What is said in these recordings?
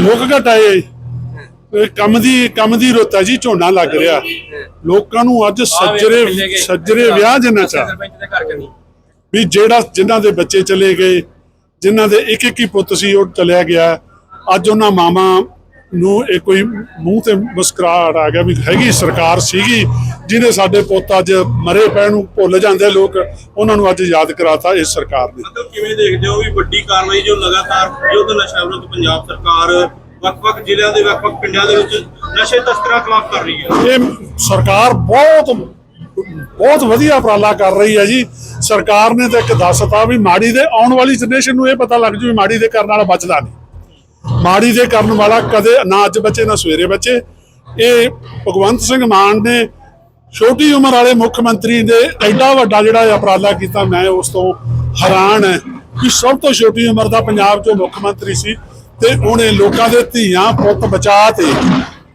ਲੋਕ ਘਟਾਏ ਕੰਮ ਦੀ ਕੰਮ ਦੀ ਰੁੱਤ ਹੈ ਜੀ ਝੋਨਾ ਲੱਗ ਰਿਹਾ। ਲੋਕਾਂ ਨੂੰ ਅੱਜ ਸੱਜਰੇ ਸੱਜਰੇ ਵਿਆਹ ਜਨਾ ਚਾ ਸਰਪੰਚ ਦੇ ਘਰ ਕਨੀ ਵੀ ਜਿਹੜਾ ਜਿਨ੍ਹਾਂ ਦੇ ਬੱਚੇ ਚਲੇ ਗਏ ਜਿਨ੍ਹਾਂ ਦੇ ਇੱਕ ਇੱਕ ਹੀ ਪੁੱਤ ਸੀ ਉਹ ਚਲਿਆ ਗਿਆ। ਅੱਜ ਉਹਨਾਂ ਮਾਮਾ ਨੂੰ ਇਹ ਕੋਈ ਮੂੰਹ ਤੇ ਮੁਸਕਰਾਹਟ ਆ ਗਿਆ ਵੀ ਹੈਗੀ ਸਰਕਾਰ ਸੀਗੀ ਜਿਹਨੇ ਸਾਡੇ ਪੁੱਤ ਅੱਜ ਮਰੇ ਪੈ ਨੂੰ ਭੁੱਲ ਜਾਂਦੇ ਲੋਕ ਉਹਨਾਂ ਨੂੰ ਅੱਜ ਯਾਦ ਕਰਾਤਾ ਇਸ ਸਰਕਾਰ ਨੇ। ਮਤਲਬ ਕਿਵੇਂ ਦੇਖਦੇ ਹੋ ਵੀ ਵੱਡੀ ਕਾਰਵਾਈ ਜੋ ਲਗਾਤਾਰ ਯੁੱਧ ਨਸ਼ਾ ਵਿਰੁੱਧ ਪੰਜਾਬ ਸਰਕਾਰ ਵੱਖ-ਵੱਖ ਜ਼ਿਲ੍ਹਿਆਂ ਦੇ ਵੱਖ-ਵੱਖ ਪਿੰਡਾਂ ਦੇ ਵਿੱਚ ਨਸ਼ੇ ਤਸਕਰਾਂ ਖਿਲਾਫ ਕਰ ਰਹੀ ਹੈ? ਇਹ ਸਰਕਾਰ ਬਹੁਤ ਬਹੁਤ ਵਧੀਆ ਉਪਰਾਲਾ ਕਰ ਰਹੀ ਹੈ ਜੀ। ਸਰਕਾਰ ਨੇ ਤਾਂ ਇੱਕ ਦੱਸਤਾ ਵੀ ਮਾੜੀ ਦੇ ਆਉਣ ਵਾਲੀ ਜਨਰੇਸ਼ਨ ਨੂੰ ਇਹ ਪਤਾ ਲੱਗ ਜੂ ਵੀ ਮਾੜੀ ਦੇ ਕਰਨ ਵਾਲਾ ਬਚਦਾ ਨਹੀਂ। ਮਾੜੀ ਦੇ ਕਰਨ ਵਾਲਾ ਕਦੇ ਨਾ ਅੱਜ ਬਚੇ, ਨਾ ਸਵੇਰੇ ਬਚੇ। ਇਹ ਭਗਵੰਤ ਸਿੰਘ ਮਾਨ ਨੇ ਛੋਟੀ ਉਮਰ ਵਾਲੇ ਮੁੱਖ ਮੰਤਰੀ ਨੇ ਐਡਾ ਵੱਡਾ ਜਿਹੜਾ ਇਹ ਉਪਰਾਲਾ ਕੀਤਾ, ਮੈਂ ਉਸ ਤੋਂ ਹੈਰਾਨ ਹੈ ਕਿ ਸਭ ਤੋਂ ਛੋਟੀ ਉਮਰ ਦਾ ਪੰਜਾਬ 'ਚੋਂ ਮੁੱਖ ਮੰਤਰੀ ਸੀ ਤੇ ਉਹਨੇ ਲੋਕਾਂ ਦੇ ਧੀਆਂ ਪੁੱਤ ਬਚਾ ਤੇ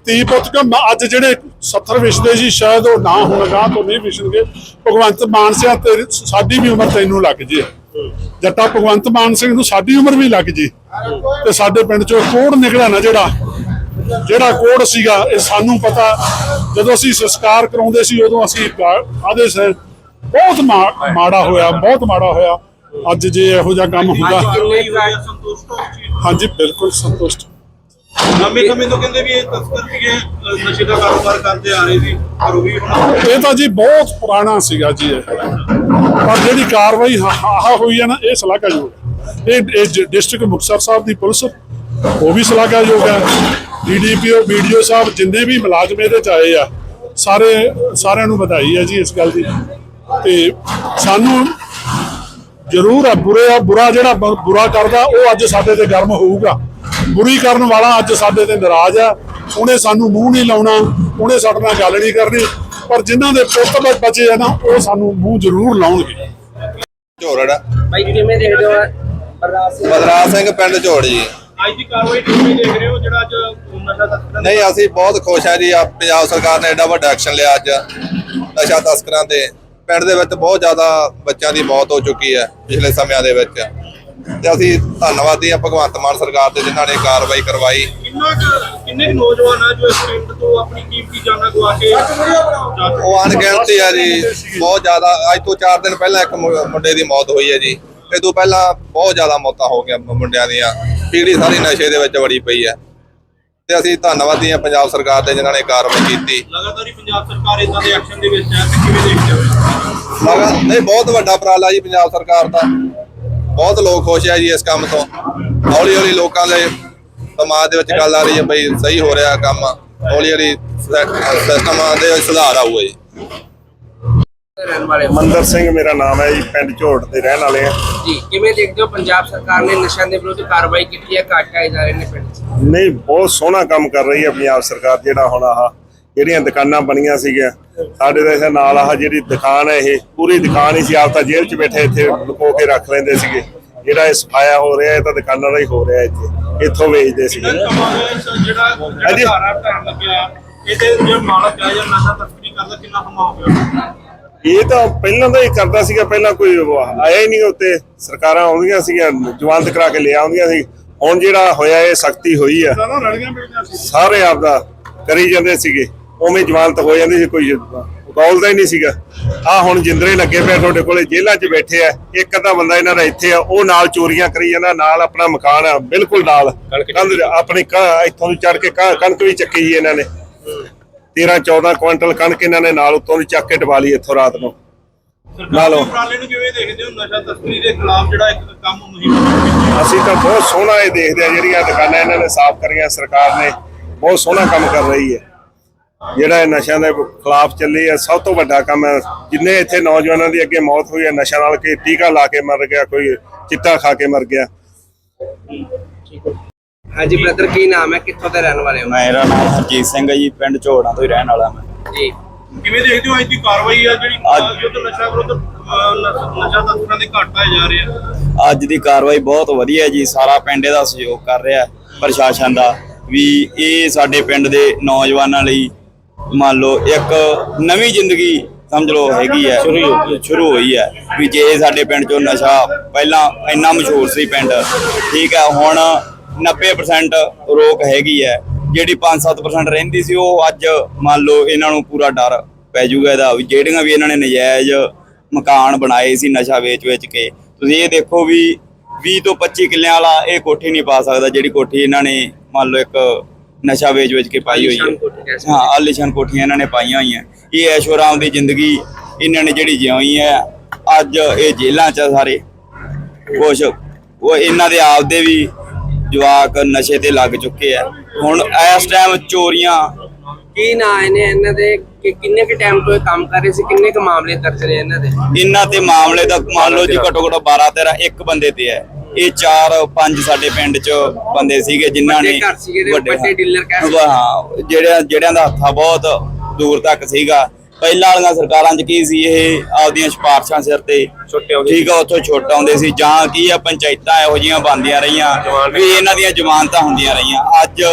ਧੀ ਪੁੱਤ ਕੋ ਅੱਜ ਜਿਹੜੇ 70 ਵਿਛਦੇ ਸੀ, ਸ਼ਾਇਦ ਉਹ ਨਾ ਹੋਣਗਾ, ਤੋਂ ਨਹੀਂ ਵਿਛਣਗੇ। ਭਗਵੰਤ ਮਾਨ ਸਿੰਘ ਤੇ ਸਾਡੀ ਵੀ ਉਮਰ ਤੈਨੂੰ ਲੱਗ ਜੇ। ਜੱਟਾ ਭਗਵੰਤ ਮਾਨ ਸਿੰਘ ਨੂੰ ਸਾਡੀ ਉਮਰ ਵੀ ਲੱਗ ਜੇ। ਤੇ ਸਾਡੇ ਪਿੰਡ ਚੋਂ ਕੋੜ ਨਿਕਲਿਆ ਨਾ ਜਿਹੜਾ ਜਿਹੜਾ ਕੋੜ ਸੀਗਾ ਇਹ ਸਾਨੂੰ ਪਤਾ ਜਦੋਂ ਅਸੀਂ ਸੰਸਕਾਰ ਕਰਾਉਂਦੇ ਸੀ ਉਦੋਂ ਅਸੀਂ ਆਦੇ ਸੇ ਬਹੁਤ ਮਾੜਾ ਹੋਇਆ ਬਹੁਤ ਮਾੜਾ ਹੋਇਆ। ਅੱਜ ਜੇ ਇਹੋ ਜਿਹਾ ਕੰਮ ਹੁੰਦਾ ਹੈ ਹੋ? ਹਾਂਜੀ ਬਿਲਕੁਲ ਸੰਤੁਸ਼ਟ। ਲੰਮੇ ਸਮੇਂ ਤੋਂ ਕਹਿੰਦੇ ਵੀ ਇਹ ਤਸਕਰ ਸੀਗੇ ਅਹ ਨਸ਼ੇ ਦਾ ਕਾਰੋਬਾਰ ਕਰਦੇ ਆ ਰਹੇ ਸੀ ਪਰ ਉਹ ਵੀ ਹੁਣ ਇਹ ਤਾਂ ਜੀ ਬਹੁਤ ਪੁਰਾਣਾ ਸੀਗਾ ਜੀ ਇਹ। ਪਰ ਜਿਹੜੀ ਕਾਰਵਾਈ ਆਹ ਹੋਈ ਹੈ ਨਾ ਇਹ ਸ਼ਲਾਘਾਯੋਗ ਹੈ। ਇਹ ਇਹ ਡਿਸਟ੍ਰਿਕਟ ਮੁਕਤਸਰ ਸਾਹਿਬ ਦੀ ਪੁਲਿਸ ਉਹ ਵੀ ਸ਼ਲਾਘਾਯੋਗ ਹੈ। ਡੀਡੀਪੀਓ ਵੀਡੀਓ ਸਾਹਿਬ ਜਿੰਨੇ ਵੀ ਮੁਲਾਜ਼ਮ ਇਹਦੇ ਚ ਆਏ ਆ ਸਾਰੇ ਸਾਰਿਆਂ ਨੂੰ ਵਧਾਈ ਹੈ ਜੀ ਇਸ ਗੱਲ ਦੀ। ਤੇ ਸਾਨੂੰ ਜ਼ਰੂਰ ਹੈ ਬੁਰੇ ਆ ਬੁਰਾ ਜਿਹੜਾ ਬੁਰਾ ਕਰਦਾ ਉਹ ਅੱਜ ਸਾਡੇ ਤੇ ਗਰਮ ਹੋਊਗਾ। ਬੁਰੀ ਕਰਨ ਵਾਲਾ ਅੱਜ ਸਾਡੇ ਤੇ ਨਾਰਾਜ਼ ਆ। ਉਹਨੇ ਸਾਨੂੰ ਮੂੰਹ ਨਹੀਂ ਲਾਉਣਾ ਉਹਨੇ ਸਾਡੇ ਨਾਲ ਗੱਲ ਨਹੀਂ ਕਰਨੀ। ਪਰ ਜਿਨ੍ਹਾਂ ਦੇ ਪੁੱਤ ਬਚੇ ਆ ਨਾ ਉਹ ਸਾਨੂੰ ਮੂੰਹ ਜ਼ਰੂਰ ਲਾਉਣਗੇ। ਝੋਰੜ ਭਾਈ ਕਿਵੇਂ ਦੇਖਦੇ ਹੋ? ਬਰਦਾਸ਼ਤ ਸਿੰਘ ਪਿੰਡ ਝੋੜ ਜੀ। ਅੱਜ ਦੀ ਕਾਰਵਾਈ ਦੇਖ ਰਹੇ ਹੋ ਜਿਹੜਾ ਅੱਜ ਨਸ਼ਾ ਤਸਕਰਾਂ ਨਹੀਂ ਅਸੀਂ ਬਹੁਤ ਖੁਸ਼ ਹਾਂ ਜੀ ਆ ਪੰਜਾਬ ਸਰਕਾਰ ਨੇ ਐਡਾ ਵੱਡਾ ਐਕਸ਼ਨ ਲਿਆ ਅੱਜ ਨਸ਼ਾ ਤਸਕਰਾਂ ਤੇ। ਪਿੰਡ ਦੇ ਵਿੱਚ ਬਹੁਤ ਜ਼ਿਆਦਾ ਬੱਚਿਆਂ ਦੀ ਮੌਤ ਹੋ ਚੁੱਕੀ ਹੈ ਪਿਛਲੇ ਸਮਿਆਂ ਦੇ ਵਿੱਚ। ਤੇ ਅਸੀਂ ਧੰਨਵਾਦੀ ਹਾਂ ਭਗਵੰਤ ਮਾਨ ਸਰਕਾਰ ਦੇ ਜਿਨ੍ਹਾਂ ਨੇ ਕਾਰਵਾਈ ਕਰਵਾਈ। ਕਿੰਨਾ ਕਿੰਨੇ ਨੌਜਵਾਨ ਆ ਜੋ ਇਸ ਪਿੰਡ ਤੋਂ ਆਪਣੀ ਕੀਮਤੀ ਜਾਨਾਂ ਗਵਾ ਕੇ ਉਹ ਅਣਗਿਣਤੀ ਆ ਜੀ ਬਹੁਤ ਜ਼ਿਆਦਾ। ਅੱਜ ਤੋਂ 4 ਦਿਨ ਪਹਿਲਾਂ ਇੱਕ ਮੁੰਡੇ ਦੀ ਮੌਤ ਹੋਈ ਹੈ ਜੀ। ਇਹ ਤੋਂ ਪਹਿਲਾਂ ਬਹੁਤ ਜ਼ਿਆਦਾ ਮੌਤਾਂ ਹੋ ਗਈਆਂ ਮੁੰਡਿਆਂ ਦੀਆਂ। ਪੀੜੀ ਸਾਰੀ ਨਸ਼ੇ ਦੇ ਵਿੱਚ ਵੜੀ ਪਈ ਹੈ। ਤੇ ਅਸੀਂ ਧੰਨਵਾਦੀ ਹਾਂ ਪੰਜਾਬ ਸਰਕਾਰ ਦੇ ਜਿਨ੍ਹਾਂ ਨੇ ਕਾਰਵਾਈ ਕੀਤੀ। ਲਗਾਤਾਰ ਹੀ ਪੰਜਾਬ ਸਰਕਾਰ ਇਦਾਂ ਦੇ ਐਕਸ਼ਨ ਦੇ ਵਿੱਚ ਹੈ ਤੇ ਕਿਵੇਂ ਦੇਖਦੇ ਹੋ? ਲਗਾ ਨਹੀਂ ਬਹੁਤ ਵੱਡਾ ਉਪਰਾਲਾ ਜੀ ਪੰਜਾਬ ਸਰਕਾਰ ਦਾ। ਬਹੁਤ ਲੋਕ ਖੁਸ਼ ਆ ਜੀ ਇਸ ਕੰਮ ਤੋਂ। ਹੌਲੀ ਹੌਲੀ ਲੋਕਾਂ ਦੇ ਸਮਾਜ ਦੇ ਵਿੱਚ ਗੱਲ ਆ ਰਹੀ ਹੈ ਬਈ ਸਹੀ ਹੋ ਰਿਹਾ ਕੰਮ। ਹੌਲੀ ਹੌਲੀ ਸਿਸਟਮ ਦੇ ਵਿੱਚ ਸੁਧਾਰ ਆਊਗਾ ਜੀ। ਰਹਿਣ ਵਾਲੇ ਹੋ? ਮੰਦਰ ਸਿੰਘ ਮੇਰਾ ਨਾਮ ਹੈ ਜੀ ਪਿੰਡ ਝੋੜ ਦੇ ਰਹਿਣ ਵਾਲੇ ਆ। ਜੀ ਕਿਵੇਂ ਦੇਖਦੇ ਹੋ ਪੰਜਾਬ ਸਰਕਾਰ ਨੇ ਨਸ਼ਿਆਂ ਦੇ ਵਿਰੁੱਧ ਕਾਰਵਾਈ ਕੀਤੀ ਹੈ ਘਾਟਾ ਇਦਾਰੇ ਨੇ ਪਿੰਡ 'ਚ? ਨਹੀਂ ਬਹੁਤ ਸੋਹਣਾ ਕੰਮ ਕਰ ਰਹੀ ਹੈ ਪੰਜਾਬ ਸਰਕਾਰ ਜਿਹੜਾ ਹੁਣ ਆਹ ਜਿਹੜੀਆਂ ਦੁਕਾਨਾਂ ਬਣੀਆਂ ਸੀਗੀਆਂ। ਸਾਡੇ ਦੇ ਇੱਥੇ ਨਾਲ ਆਹ ਜਿਹੜੀ ਦੁਕਾਨ ਹੈ ਇਹ ਪੂਰੀ ਦੁਕਾਨ ਹੀ ਸੀ ਆਪ ਤਾਂ ਜੇਲ੍ਹ 'ਚ ਬੈਠੇ ਇੱਥੇ ਲੁਕੋ ਕੇ ਰੱਖ ਲੈਂਦੇ ਸੀਗੇ। ਜਿਹੜਾ ਇਹ ਸਫਾਇਆ ਹੋ ਰਿਹਾ ਇਹ ਤਾਂ ਦੁਕਾਨਾਂ ਦਾ ਹੀ ਹੋ ਰਿਹਾ ਇੱਥੇ ਇੱਥੋਂ ਵੇਚਦੇ ਸੀਗੇ। ਜਿਹੜਾ ਜਿਹੜਾ ਹਾਂਜੀ। ਧਾਰਾ ਢਾਣ ਲੱਗਿਆ ਇਹਦੇ ਜੇ ਮਾਲਕ ਆ ਜਾਂ ਨਸ਼ਾ ਤਸਕਰੀ ਕਰਦਾ ਕਿੰਨਾ ਸਮਾਂ ਹੋ ਗਿਆ? ਇਹ ਤਾਂ ਪਹਿਲਾਂ ਤਾਂ ਹੀ ਕਰਦਾ ਸੀਗਾ ਪਹਿਲਾਂ ਕੋਈ ਆਇਆ ਹੀ ਨਹੀਂ ਉੱਤੇ। ਸਰਕਾਰਾਂ ਆਉਂਦੀਆਂ ਸੀਗੀਆਂ ਜਵਾਨਤ ਕਰਾ ਕੇ ਲੈ ਆਉਂਦੀਆਂ ਸੀ। ਹੁਣ ਜਿਹੜਾ ਹੋਇਆ ਇਹ ਸਖਤੀ ਹੋਈ ਆ। ਸਾਰਾ ਸਾਰੇ ਆਪਦਾ ਕਰੀ ਜਾਂਦੇ ਸੀਗੇ। ਉਵੇਂ ਜਵਾਨਤ ਹੋ ਜਾਂਦੀ ਸੀ ਕੋਈ ਗੌਲਦਾ ਹੀ ਨਹੀਂ ਸੀਗਾ। ਆ ਹੁਣ ਜਿੰਦਰੇ ਲੱਗੇ ਪਏ ਤੁਹਾਡੇ ਕੋਲੇ ਜੇਲ੍ਹਾਂ 'ਚ ਬੈਠੇ ਆ। ਇੱਕ ਅੱਧਾ ਬੰਦਾ ਇਹਨਾਂ ਦਾ ਇੱਥੇ ਆ ਉਹ ਨਾਲ ਚੋਰੀਆਂ ਕਰੀ ਜਾਂਦਾ ਨਾਲ ਆਪਣਾ ਮਕਾਨ ਆ ਬਿਲਕੁਲ ਨਾਲ। ਕੰਧ ਆਪਣੀ ਕ- ਇੱਥੋਂ ਦੀ ਚੜ ਕੇ ਕਣਕ ਵੀ ਚੱਕੀ ਇਹਨਾਂ ਨੇ। 13 14 ਕੁਇੰਟਲ ਕਣਕ ਇਹਨਾਂ ਨੇ ਨਾਲ ਉੱਤੋਂ ਦੀ ਚੱਕ ਕੇ ਟਵਾ ਲਈ ਇੱਥੋਂ ਰਾਤ ਨੂੰ। ਸਰਕਾਰ ਨਾਲੋਂ। ਦੇ ਉਪਰਾਲੇ ਨੂੰ ਕਿਵੇਂ ਦੇਖਦੇ ਹੋ ਨਸ਼ਾ ਤਸਕਰੀ ਦੇ ਖਿਲਾਫ ਜਿਹੜਾ ਇੱਕ ਕੰਮ ਮੁਹਿੰਮ ਅਸੀਂ ਤਾਂ ਬਹੁਤ ਸੋਹਣਾ ਇਹ ਦੇਖਦੇ ਆ ਜਿਹੜੀਆਂ ਦੁਕਾਨਾਂ ਇਹਨਾਂ ਨੇ ਸਾਫ਼ ਕਰੀਆਂ ਸਰਕਾਰ ਨੇ ਬਹੁਤ ਸੋਹਣਾ ਕੰਮ ਕਰ ਰਹੀ ਹੈ। ਜਿਹੜਾ ਇਹ ਨਸ਼ਿਆਂ ਦੇ ਖਿਲਾਫ ਚੱਲੀ ਹੈ ਸਭ ਤੋਂ ਵੱਡਾ ਕੰਮ ਹੈ। ਜਿੰਨੇ ਇੱਥੇ ਨੌਜਵਾਨਾਂ ਦੀ ਅੱਗੇ ਮੌਤ ਹੋਈ ਹੈ ਨਸ਼ਾ ਨਾਲ ਕਿ ਟੀਕਾ ਲਾ ਕੇ ਮਰ ਗਿਆ ਕੋਈ ਚਿੱਟਾ ਖਾ ਕੇ ਮਰ ਗਿਆ। ਹਾਂਜੀ ਬ੍ਰਦਰ ਕੀ ਨਾਮ ਹੈ? ਕਿੱਥੋਂ ਦੇ ਰਹਿਣ ਵਾਲੇ ਹੋ? ਮੇਰਾ ਨਾਮ ਹਰਜੀਤ ਸਿੰਘ ਹੈ ਜੀ ਪਿੰਡ ਝੋੜਾਂ ਤੋਂ ਹੀ ਰਹਿਣ ਵਾਲਾ ਮੈਂ। ਜੀ। ਕਿਵੇਂ ਦੇਖਦੇ ਹੋ ਅੱਜ ਦੀ ਕਾਰਵਾਈ ਆ ਜਿਹੜੀ ਅੱਜ- ਯੁੱਧ ਨਸ਼ਾ ਵਿਰੁੱਧ ਨਸ਼- ਤਸਕਰਾਂ ਦੇ ਘੱਟ ਆਏ ਜਾ ਰਹੇ? ਆ ਅੱਜ ਦੀ ਕਾਰਵਾਈ ਬਹੁਤ ਵਧੀਆ ਜੀ ਸਾਰਾ ਪਿੰਡ ਇਹਦਾ ਸਹਿਯੋਗ ਕਰ ਰਿਹਾ ਹੈ, ਪ੍ਰਸ਼ਾਸਨ ਦਾ। ਵੀ ਇਹ ਸਾਡੇ ਪਿੰਡ ਦੇ ਨੌਜਵਾਨਾਂ ਲਈ ਮੰਨ ਲਓ ਇੱਕ ਨਵੀਂ ਜ਼ਿੰਦਗੀ ਸਮਝ ਲਓ ਹੈਗੀ ਹੈ ਸ਼ੁਰੂ ਹੋਈ ਹੈ। ਵੀ ਜੇ ਸਾਡੇ ਪਿੰਡ ਚੋਂ ਨਸ਼ਾ ਪਹਿਲਾਂ ਇੰਨਾ ਮਸ਼ਹੂਰ ਸੀ ਪਿੰਡ ਠੀਕ ਹੈ ਹੁਣ 90% ਰੋਕ ਹੈਗੀ ਹੈ। ਜਿਹੜੀ 5-7% ਰਹਿੰਦੀ ਸੀ ਉਹ ਅੱਜ ਮੰਨ ਲਓ ਇਹਨਾਂ ਨੂੰ ਪੂਰਾ ਡਰ ਪੈ ਜਾਊਗਾ ਇਹਦਾ ਵੀ ਜਿਹੜੀਆਂ ਵੀ ਇਹਨਾਂ ਨੇ ਨਜਾਇਜ਼ ਮਕਾਨ ਬਣਾਏ ਸੀ ਨਸ਼ਾ ਵੇਚ-ਵੇਚ ਕੇ। ਤੁਸੀਂ ਇਹ ਦੇਖੋ ਵੀ 20 ਤੋਂ 25 ਕਿੱਲਿਆਂ ਵਾਲਾ ਇਹ ਕੋਠੀ ਨਹੀਂ ਪਾ ਸਕਦਾ ਜਿਹੜੀ ਕੋਠੀ ਇਹਨਾਂ ਨੇ ਮੰਨ ਲਓ ਇੱਕ ਨਸ਼ਾ ਵੇਚ-ਵੇਚ ਕੇ ਪਾਈ ਹੋਈ ਹੈ। ਹਾਂ ਆਲੀਸ਼ਾਨ ਕੋਠੀਆਂ ਇਹਨਾਂ ਨੇ ਪਾਈਆਂ ਹੋਈਆਂ। ਇਹ ਐਸ਼ਵਰਾਮ ਦੀ ਜ਼ਿੰਦਗੀ ਇਹਨਾਂ ਨੇ ਜਿਹੜੀ ਜਿਉਈ ਹੈ ਅੱਜ ਇਹ ਜੇਲ੍ਹਾਂ 'ਚ ਸਾਰੇ। ਕੁਛ ਉਹ ਇਹਨਾਂ ਦੇ ਆਪਦੇ ਵੀ ਜਵਾਕ ਨਸ਼ੇ ਤੇ ਲੱਗ ਚੁੱਕੇ ਆ। ਹੁਣ ਇਸ ਟਾਈਮ ਚੋਰੀਆਂ। ਕੀ ਨਾ ਆਏ ਨੇ ਇਹਨਾਂ ਦੇ ਕਿ ਕਿੰਨੇ ਕੁ ਟਾਈਮ ਤੋਂ ਇਹ ਕੰਮ ਕਰ ਰਹੇ ਸੀ? ਕਿੰਨੇ ਕੁ ਮਾਮਲੇ ਦਰਜ ਨੇ ਇਹਨਾਂ ਦੇ? ਇਹਨਾਂ ਤੇ ਮਾਮਲੇ ਦਾ ਮੰਨ ਲਓ ਜੀ ਘੱਟੋ ਘੱਟ 12 13 ਇੱਕ ਬੰਦੇ ਤੇ ਹੈ। ਇਹ 4 5 ਸਾਡੇ ਪਿੰਡ 'ਚ ਬੰਦੇ ਸੀਗੇ ਜਿਨ੍ਹਾਂ ਵੱਡੇ ਨੇ ਘਰ ਸੀਗੇ ਵੱਡੇ ਡੀਲਰ ਕਹਿ ਸਕਦੇ ਹਾਂ ਜਿਹੜਿਆਂ ਜਿਹੜਿਆਂ ਦਾ ਹੱਥਾ ਬਹੁਤ ਦੂਰ ਤੱਕ ਸੀਗਾ। ਪਹਿਲਾਂ ਵਾਲੀਆਂ ਸਰਕਾਰਾਂ 'ਚ ਕੀ ਸੀ ਇਹ? ਆਪਦੀਆਂ ਸਿਫਾਰਸ਼ਾਂ ਸਿਰ ਤੇ। ਛੁੱਟੇ ਠੀਕ ਆ ਉੱਥੋਂ ਛੁੱਟ ਆਉਂਦੇ ਸੀ। ਜਾਂ ਕੀ ਆ ਪੰਚਾਇਤਾਂ ਇਹੋ ਜਿਹੀਆਂ ਬਣਦੀਆਂ ਰਹੀਆਂ ਵੀ ਇਹਨਾਂ ਦੀਆਂ ਜ਼ਮਾਨਤਾਂ ਹੁੰਦੀਆਂ ਰਹੀਆਂ। ਅੱਜ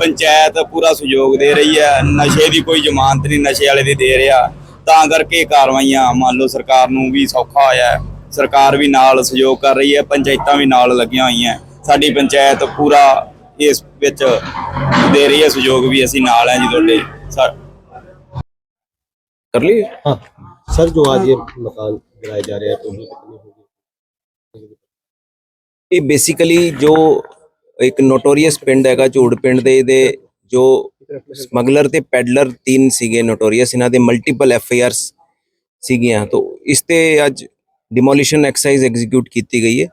ਪੰਚਾਇਤ ਪੂਰਾ ਸਹਿਯੋਗ ਦੇ ਰਹੀ ਹੈ। ਨਸ਼ੇ ਦੀ ਕੋਈ ਜ਼ਮਾਨਤ ਨਹੀਂ ਨਸ਼ੇ ਵਾਲੇ ਦੀ ਦੇ ਰਿਹਾ। ਤਾਂ ਕਰਕੇ ਕਾਰਵਾਈਆਂ ਮੰਨ ਲਓ ਸਰਕਾਰ ਨੂੰ ਵੀ ਸੌਖਾ ਹੋਇਆ ਹੈ। ਸਰਕਾਰ ਵੀ ਨਾਲ ਸਹਿਯੋਗ ਕਰ ਰਹੀ ਹੈ। ਪੰਚਾਇਤਾਂ ਵੀ ਨਾਲ ਲੱਗੀਆਂ ਹੋਈਆਂ। ਸਾਡੀ ਪੰਚਾਇਤ ਪੂਰਾ ਇਸ ਵਿੱਚ ਦੇ ਰਹੀ ਹੈ। ਸਹਿਯੋਗ ਵੀ ਅਸੀਂ ਨਾਲ ਹਾਂ ਜੀ ਤੁਹਾਡੇ। कर लिए हाँ सर जो आज ये मकान गिराए जा रहे हैं तो उनकी कितनी होगी ਇਹ ਬੇਸਿਕਲੀ ਜੋ ਇੱਕ ਨੋਟੋਰੀਅਸ ਪਿੰਡ ਹੈਗਾ ਝੂੜ ਪਿੰਡ ਦੇ ਇਹਦੇ ਜੋ ਸਮਗਲਰ ਤੇ ਪੈਡਲਰ ਤਿੰਨ ਸੀਗੇ ਨੋਟੋਰੀਅਸ ਇਹਨਾਂ ਦੇ ਮਲਟੀਪਲ ਐਫ ਆਈ ਆਰਸ ਸੀਗੀਆਂ ਤੋਂ ਇਸ ਤੇ ਅੱਜ ਡਿਮੋਲੀਸ਼ਨ ਐਕਸਰਸਾਈਜ਼ ਐਗਜ਼ੀਕਿਊਟ ਕੀਤੀ ਗਈ ਹੈ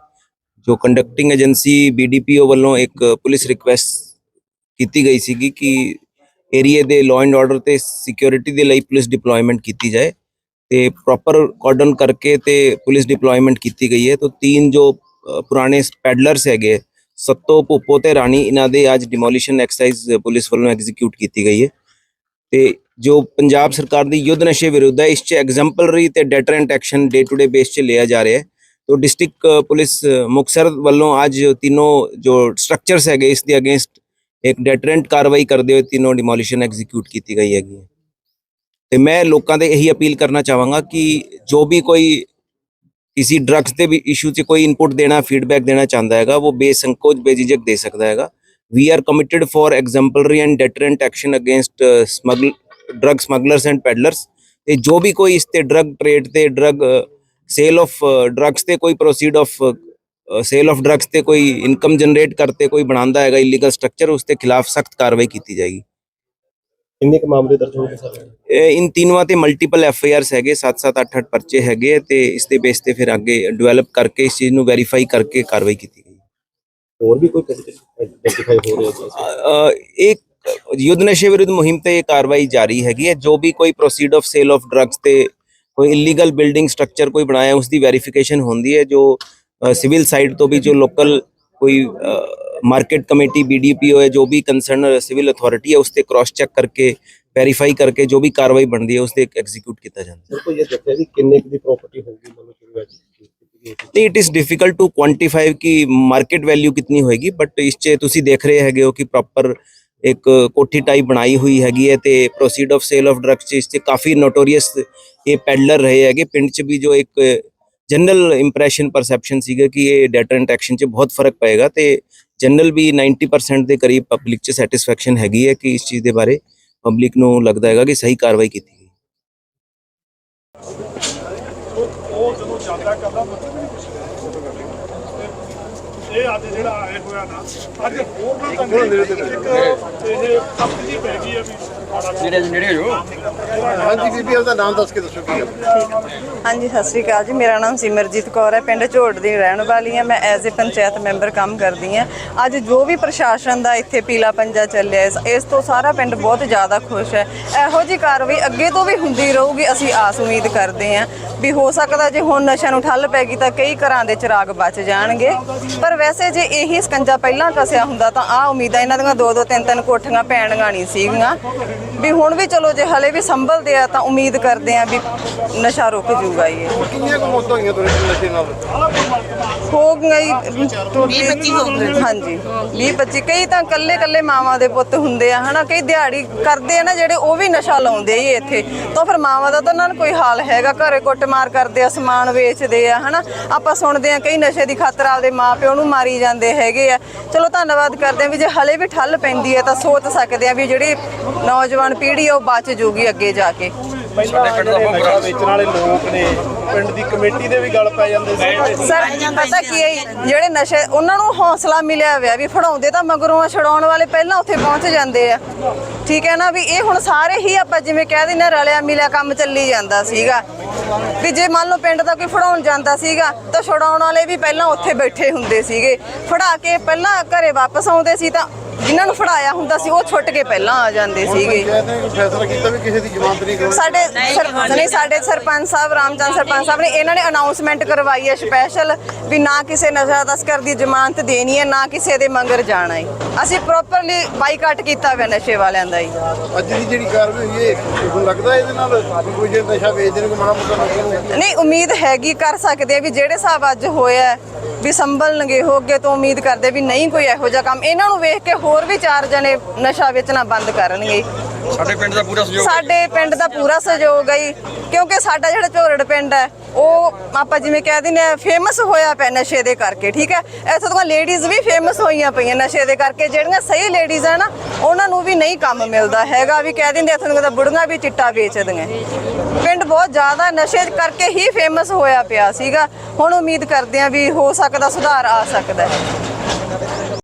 ਜੋ ਕੰਡਕਟਿੰਗ ਏਜੰਸੀ ਬੀਡੀਪੀਓ ਵੱਲੋਂ ਇੱਕ ਪੁਲਿਸ ਰਿਕੁਐਸਟ ਕੀਤੀ ਗਈ ਸੀਗੀ ਕਿ ਏਰੀਏ ਦੇ ਲਾਅ ਐਂਡ ਆਰਡਰ ਤੇ ਸਿਕਿਉਰਿਟੀ ਦੇ ਲਈ ਪੁਲਿਸ ਡਿਪਲੋਇਮੈਂਟ ਕੀਤੀ ਜਾਏ ਤੇ ਪ੍ਰੋਪਰ ਕਾਰਡਨ ਕਰਕੇ ਤੇ ਪੁਲਿਸ ਡਿਪਲੋਇਮੈਂਟ ਕੀਤੀ ਗਈ ਹੈ। ਤਾਂ ਤਿੰਨ ਜੋ ਪੁਰਾਣੇ ਪੈਡਲਰਸ ਹੈਗੇ ਸੱਤੋ ਭੁੱਪੋ ਤੇ ਰਾਣੀ ਇਹਨਾਂ ਦੇ ਅੱਜ ਡਿਮੋਲੀਸ਼ਨ ਐਕਸਰਸਾਈਜ਼ ਪੁਲਿਸ ਵੱਲੋਂ ਐਗਜ਼ੀਕਿਊਟ ਕੀਤੀ ਗਈ ਹੈ। ਤੇ ਜੋ ਪੰਜਾਬ ਸਰਕਾਰ ਦੀ ਯੁੱਧ ਨਸ਼ੇ ਵਿਰੁੱਧ ਹੈ ਇਸ 'ਚ ਐਗਜ਼ੈਂਪਲਰੀ ਤੇ deterrent action day to day base 'ਚ ਲਿਆ ਜਾ ਰਿਹਾ ਹੈ। ਤੋ ਡਿਸਟ੍ਰਿਕਟ ਪੁਲਿਸ ਅ, ਮੁਕਤਸਰ ਵੱਲੋਂ ਅੱਜ ਤਿੰਨੋਂ ਜੋ ਸਟਰਕਚਰਸ ਹੈਗੇ ਇਸ ਦੇ ਅਗੇਂਸਟ ਇੱਕ ਡੈਟਰੈਂਟ ਕਾਰਵਾਈ ਕਰਦੇ ਹੋਏ ਤਿੰਨੋਂ ਡਿਮੋਲੀਸ਼ਨ ਐਗਜ਼ੀਕਿਊਟ ਕੀਤੀ ਗਈ ਹੈਗੀ ਤੇ ਮੈਂ ਲੋਕਾਂ ਦੇ ਇਹੀ ਅਪੀਲ ਕਰਨਾ ਚਾਹਾਂਗਾ ਕਿ ਜੋ ਵੀ ਕੋਈ ਕਿਸੇ ਡਰੱਗਸ ਦੇ ਵੀ ਇਸ਼ੂ 'ਚ ਕੋਈ ਇਨਪੁਟ ਦੇਣਾ ਫੀਡਬੈਕ ਦੇਣਾ ਚਾਹੁੰਦਾ ਹੈਗਾ, ਉਹ ਬੇਸੰਕੋਚ ਬੇਜਿਜਕ ਦੇ ਸਕਦਾ ਹੈਗਾ। We are committed for exemplary and deterrent action against smuggle drug smugglers and peddlers peddlers ਤੇ ਜੋ ਵੀ ਕੋਈ ਇਸ ਤੇ ਡਰੱਗ ਟ੍ਰੇਡ ਤੇ ਡਰੱਗ ਸੇਲ ਆਫ ਡਰੱਗਸ ਤੇ ਕੋਈ proceed of sale of drugs ਤੇ ਕੋਈ ਇਨਕਮ ਜਨਰੇਟ ਕਰਤੇ ਕੋਈ ਬਣਾਉਂਦਾ ਹੈਗਾ ਇਲੀਗਲ ਸਟਰਕਚਰ ਉਸ ਤੇ ਖਿਲਾਫ ਸਖਤ ਕਾਰਵਾਈ ਕੀਤੀ ਜਾਏਗੀ। ਕਿੰਨੇ ਕ ਮਾਮਲੇ ਦਰਜ ਹੋਏ ਸਰ? ਇਹ ਇਨ ਤੇ ਮਲਟੀਪਲ ਐਫ ਆਈ ਆਰਸ ਹੈਗੇ 7-7 8-8 ਪਰਚੇ ਹੈਗੇ ਤੇ ਇਸ ਤੇ ਬੇਸ ਤੇ ਫਿਰ ਅੱਗੇ ਡਿਵੈਲਪ ਕਰਕੇ ਇਸ ਚੀਜ਼ ਨੂੰ ਵੈਰੀਫਾਈ ਕਰਕੇ ਕਾਰਵਾਈ ਕੀਤੀ ਗਈ। ਹੋਰ ਵੀ ਕੋਈ ਕਿਸੇ ਇੱਕ ਯੁੱਧ ਨਸ਼ੇ ਵਿਰੁੱਧ ਮੁਹਿੰਮ ਤੇ ਇਹ ਕਾਰਵਾਈ ਜਾਰੀ ਹੈਗੀ ਹੈ। ਜੋ ਵੀ ਕੋਈ proceed of sale of drugs ਤੇ ਕੋਈ ਇਲੀਗਲ ਬਿਲਡਿੰਗ ਸਟਰਕਚਰ ਕੋਈ ਬਣਾਇਆ ਉਸ ਦੀ ਵੈਰੀਫਿਕੇਸ਼ਨ ਹੁੰਦੀ ਹੈ। ਜੋ ਸਿਵਲ ਸਾਈਡ ਤੋਂ ਵੀ ਜੋ ਲੋਕਲ ਕੋਈ ਮਾਰਕੀਟ ਕਮੇਟੀ ਬੀਡੀਪੀਓ ਹੈ ਜੋ ਵੀ ਕੰਸਰਨ ਸਿਵਲ ਅਥਾਰਟੀ ਹੈ ਉਸ ਤੇ ਕ੍ਰਾਸ ਚੈੱਕ ਕਰਕੇ ਵੈਰੀਫਾਈ ਕਰਕੇ ਜੋ ਵੀ ਕਾਰਵਾਈ ਬਣਦੀ ਹੈ ਉਸ ਤੇ ਐਗਜ਼ੀਕਿਊਟ ਕੀਤਾ ਜਾਂਦਾ ਹੈ सर को ये देखा कि किन्ने की प्रॉपर्टी होगी मतलब शुरू में ਨਹੀਂ it is difficult to quantify ਕਿ ਮਾਰਕੀਟ ਵੈਲਿਊ ਕਿੰਨੀ ਹੋਏਗੀ ਬਟ ਇਸ 'ਚ ਤੁਸੀਂ ਦੇਖ ਰਹੇ ਹੈਗੇ ਹੋ ਕਿ ਪ੍ਰੋਪਰ ਇੱਕ ਕੋਠੀ ਟਾਈਪ ਬਣਾਈ ਹੋਈ ਹੈਗੀ ਹੈ ਤੇ proceed of sale of drugs 'ਚ ਇਸ 'ਚ ਕਾਫੀ ਨੋਟੋਰੀਅਸ ਇਹ ਪੈਡਲਰ ਰਹੇ ਹੈਗੇ ਪਿੰਡ 'ਚ ਵੀ ਜੋ ਇੱਕ ਜਨਰਲ ਇੰਪ੍ਰੈਸ਼ਨ ਪਰਸੈਪਸ਼ਨ ਸੀਗਾ ਕਿ ਇਹ ਡੈਟਰੈਂਟ ਐਕਸ਼ਨ 'ਚ ਬਹੁਤ ਫ਼ਰਕ ਪਏਗਾ ਤੇ ਜਨਰਲ ਵੀ 90% ਦੇ ਕਰੀਬ ਪਬਲਿਕ 'ਚ ਸੈਟੀਸਫੈਕਸ਼ਨ ਹੈਗੀ ਹੈ ਕਿ ਇਸ ਚੀਜ਼ ਦੇ ਬਾਰੇ ਪਬਲਿਕ ਨੂੰ ਲੱਗਦਾ ਹੈਗਾ ਕਿ ਸਹੀ ਕਾਰਵਾਈ ਕੀਤੀ ਗਈ ਉਹ ਜਦੋਂ ਜਾਂਦਾ ਕਰਦਾ ਮਤਲਬ ਨਹੀਂ ਕੁਛ ਇਹ ਅੱਜ ਜਿਹੜਾ ਆਏ ਹੋਇਆ ਨਾ ਅੱਜ ਹੋਰ ਨਾ ਤਾਂ ਨਹੀਂ ਇੱਕ ਇਹ ਖੱਪ ਜੀ ਪੈ ਗਈ ਹੈ ਵੀ ਨੇੜੇ ਨੇੜੇ ਹੋ ਹਾਂਜੀ ਬੀਬੀ ਉਹਦਾ ਨਾਮ ਦੱਸ ਕੇ ਦੱਸੋ ਕੀ ਹੈ ਹਾਂਜੀ ਸਤਿ ਸ਼੍ਰੀ ਅਕਾਲ ਜੀ। ਮੇਰਾ ਨਾਮ ਸਿਮਰਜੀਤ ਕੌਰ ਹੈ। ਪਿੰਡ ਝੋੜ ਦੀ ਰਹਿਣ ਵਾਲੀ ਹਾਂ। ਮੈਂ ਐਜ਼ ਅ ਪੰਚਾਇਤ ਮੈਂਬਰ ਕੰਮ ਕਰਦੀ ਹਾਂ। ਅੱਜ ਜੋ ਵੀ ਪ੍ਰਸ਼ਾਸਨ ਦਾ ਇੱਥੇ ਪੀਲਾ ਪੰਜਾ ਚੱਲਿਆ ਇਸ- ਇਸ ਤੋਂ ਸਾਰਾ ਪਿੰਡ ਬਹੁਤ ਜ਼ਿਆਦਾ ਖੁਸ਼ ਹੈ। ਇਹੋ ਜੀ ਕਾਰਵਾਈ ਅੱਗੇ ਤੋਂ ਵੀ ਹੁੰਦੀ ਰਹੂਗੀ ਅਸੀਂ ਆਸ ਉਮੀਦ ਕਰਦੇ ਹਾਂ। ਵੀ ਹੋ ਸਕਦਾ ਜੇ ਹੁਣ ਨਸ਼ਿਆਂ ਨੂੰ ਠੱਲ ਪੈ ਗਈ ਤਾਂ ਕਈ ਘਰਾਂ ਦੇ ਚਿਰਾਗ ਬਚ ਜਾਣਗੇ। ਪਰ ਵੈਸੇ ਜੇ ਇਹੀ ਸਕੰਜਾ ਪਹਿਲਾਂ ਕਸਿਆ ਹੁੰਦਾ ਤਾਂ ਆ ਉਮੀਦਾਂ ਇਹਨਾਂ ਦੀਆਂ ਦੋ ਦੋ ਤਿੰਨ ਤਿੰਨ ਕੋਠੀਆਂ ਪੈਣੀਆਂ ਨਹੀਂ ਸੀਗੀਆਂ। ਵੀ ਹੁਣ ਵੀ ਚਲੋ ਜੇ ਹਲੇ ਵੀ ਸੰਭਲਦੇ ਆ ਤਾਂ ਉਮੀਦ ਕਰਦੇ ਆ ਵੀ ਨਸ਼ਾ ਰੁਕ ਜੂਗਾ ਇਹ ਕਿੰਨੀਆਂ ਕੁ ਮੌਤਾਂ ਹੋਈਆਂ ਤੁਹਾਡੇ ਨਸ਼ੇ ਨਾਲ? ਹੋ ਗਈਆਂ ਜੀ 20 25 ਹਾਂਜੀ 20 25 ਕਈ ਤਾਂ ਕੱਲੇ ਕੱਲੇ ਮਾਵਾਂ ਦੇ ਪੁੱਤ ਹੁੰਦੇ ਆ ਹਨਾ? ਕਈ ਦਿਹਾੜੀ ਕਰਦੇ ਆ ਨਾ ਜਿਹੜੇ ਉਹ ਵੀ ਨਸ਼ਾ ਲਾਉਂਦੇ ਹੀ ਇੱਥੇ। ਤਾਂ ਫਿਰ ਮਾਵਾਂ ਦਾ ਤਾਂ ਉਹਨਾਂ ਨੂੰ ਕੋਈ ਹਾਲ ਹੈਗਾ ਘਰੇ ਕੁੱਟਮਾਰ ਕਰਦੇ ਆ ਸਮਾਨ ਵੇਚਦੇ ਆ ਹਨਾ? ਆਪਾਂ ਸੁਣਦੇ ਆ ਕਈ ਨਸ਼ੇ ਦੀ ਖਾਤਰ ਆਪਦੇ ਮਾਪਿਓ ਨੂੰ ਮਾਰੀ ਜਾਂਦੇ ਹੈਗੇ ਆ। ਚਲੋ ਧੰਨਵਾਦ ਕਰਦੇ ਆ ਵੀ ਜੇ ਹਲੇ ਵੀ ਠੱਲ ਪੈਂਦੀ ਹੈ ਤਾਂ ਸੋਚ ਸਕਦੇ ਆ ਵੀ ਜਿਹੜੀ ਨੌਜਵਾਨ ਪੀੜ੍ਹੀ ਆ ਉਹ ਬਚ ਜੂਗੀ ਅੱਗੇ ਜਾ ਕੇ। ਪਹਿਲਾਂ ਜਿਹੜੇ ਨਸ਼ਾ ਵੇਚਣ ਵਾਲੇ ਲੋਕ ਨੇ ਪਿੰਡ ਦੀ ਕਮੇਟੀ ਦੇ ਵੀ ਗੱਲ ਪੈ ਜਾਂਦੇ ਸੀ। ਸਰ ਪਤਾ ਕੀ ਹੈ ਜਿਹੜੇ ਨਸ਼ੇ ਉਹਨਾਂ ਨੂੰ ਹੌਸਲਾ ਮਿਲਿਆ ਹੋਇਆ ਵੀ ਫੜਾਉਂਦੇ ਤਾਂ ਮਗਰੋਂ ਆ ਛਡਾਉਣ ਵਾਲੇ ਪਹਿਲਾਂ ਉੱਥੇ ਪਹੁੰਚ ਜਾਂਦੇ ਆ। ਠੀਕ ਹੈ ਨਾ ਵੀ ਇਹ ਹੁਣ ਸਾਰੇ ਹੀ ਆਪਾਂ ਜਿਵੇਂ ਕਹਿ ਦਿੰਦੇ ਰਲਿਆ ਮਿਲਿਆ ਕੰਮ ਚੱਲੀ ਜਾਂਦਾ ਸੀਗਾ। ਵੀ ਜੇ ਮੰਨ ਲਓ ਪਿੰਡ ਦਾ ਕੋਈ ਫੜਾਉਣ ਜਾਂਦਾ ਸੀਗਾ ਤਾਂ ਛਡਾਉਣ ਵਾਲੇ ਵੀ ਪਹਿਲਾਂ ਉੱਥੇ ਬੈਠੇ ਹੁੰਦੇ ਸੀਗੇ। ਫੜਾ ਕੇ ਪਹਿਲਾਂ ਘਰੇ ਵਾਪਸ ਆਉਂਦੇ ਸੀ ਤਾਂ ਜਿਨ੍ਹਾਂ ਨੂੰ ਫੜਾਇਆ ਹੁੰਦਾ ਸੀ ਉਹ ਛੁੱਟ ਕੇ ਪਹਿਲਾਂ ਆ ਜਾਂਦੇ ਸੀਗੇ। ਪੰਚਾਇਤ ਨੇ ਕੋਈ ਫੈਸਲਾ ਕੀਤਾ ਵੀ ਕਿਸੇ ਦੀ ਜ਼ਮਾਨਤ ਨਹੀਂ ਕਰਾਉਣੀ ਸਾਡੇ ਸਰਪੰਚ ਨਹੀਂ ਸਾਡੇ ਸਰਪੰਚ ਸਾਹਿਬ ਰਾਮਚੰਦ ਸਰਪੰਚ ਸਾਹਿਬ ਨੇ ਇਹਨਾਂ ਨੇ ਅਨਾਉਂਸਮੈਂਟ ਕਰਵਾਈ ਹੈ ਸਪੈਸ਼ਲ ਵੀ ਨਾ ਕਿਸੇ ਨਸ਼ਾ ਤਸਕਰ ਦੀ ਜ਼ਮਾਨਤ ਦੇਣੀ ਹੈ ਨਾ ਕਿਸੇ ਦੇ ਮੰਗਰ ਜਾਣਾ ਹੈ। ਅਸੀਂ ਪ੍ਰੋਪਰਲੀ ਬਾਈਕਾਟ ਕੀਤਾ ਹੋਇਆ ਨਸ਼ੇ ਵਾਲਿਆਂ ਦਾ ਹੀ। ਅੱਜ ਦੀ ਜਿਹੜੀ ਕਾਰਵਾਈ ਹੋਈ ਹੈ ਤੁਹਾਨੂੰ ਲੱਗਦਾ ਇਹਦੇ ਨਾਲ ਕੋਈ ਜੇ ਨਸ਼ਾ ਵੇਚਦੇ ਨੇ ਕੋਈ ਮਾੜਾ ਮੋਟਾ ਨਸ਼ਾ ਨਹੀਂ ਉਮੀਦ ਹੈਗੀ ਕਰ ਸਕਦੇ ਆ ਵੀ ਜਿਹੜੇ ਹਿਸਾਬ ਅੱਜ ਹੋਇਆ ਹੈ, ਵੀ ਸੰਭਲਣਗੇ, ਹੋ ਅੱਗੇ ਤੋਂ ਉਮੀਦ ਕਰਦੇ ਵੀ ਨਹੀਂ ਕੋਈ ਇਹੋ ਜਿਹਾ ਕੰਮ। ਇਹਨਾਂ ਨੂੰ ਵੇਖ ਕੇ ਹੋਰ ਵੀ ਚਾਰ ਜਣੇ ਨਸ਼ਾ ਵੇਚਣਾ ਬੰਦ ਕਰਨਗੇ। ਸਾਡੇ ਪਿੰਡ ਦਾ ਪੂਰਾ ਸਹਿਯੋਗ ਸਾਡੇ ਪਿੰਡ ਦਾ ਪੂਰਾ ਸਹਿਯੋਗ ਹੈ ਜੀ, ਕਿਉਂਕਿ ਸਾਡਾ ਜਿਹੜਾ ਝੋਰੜ ਪਿੰਡ ਹੈ ਉਹ ਆਪਾਂ ਜਿਵੇਂ ਕਹਿ ਦਿੰਦੇ ਆ ਫੇਮਸ ਹੋਇਆ ਪਿਆ ਨਸ਼ੇ ਦੇ ਕਰਕੇ ਠੀਕ ਹੈ? ਇੱਥੋਂ ਦੀਆਂ ਲੇਡੀਜ਼ ਵੀ ਫੇਮਸ ਹੋਈਆਂ ਪਈਆਂ ਨਸ਼ੇ ਦੇ ਕਰਕੇ ਜਿਹੜੀਆਂ ਸਹੀ ਲੇਡੀਜ਼ ਆ ਨਾ ਉਹਨਾਂ ਨੂੰ ਵੀ ਨਹੀਂ ਕੰਮ ਮਿਲਦਾ ਹੈਗਾ ਵੀ ਕਹਿ ਦਿੰਦੇ ਇੱਥੋਂ ਦੀਆਂ ਬੁੜੀਆਂ ਵੀ ਚਿੱਟਾ ਵੇਚਦੀਆਂ ਪਿੰਡ ਬਹੁਤ ਜ਼ਿਆਦਾ ਨਸ਼ੇ ਕਰਕੇ ਹੀ ਫੇਮਸ ਹੋਇਆ ਪਿਆ ਸੀਗਾ ਹੁਣ ਉਮੀਦ ਕਰਦੇ ਆ ਵੀ ਹੋ ਸਕਦਾ ਸੁਧਾਰ ਆ ਸਕਦਾ ਹੈ।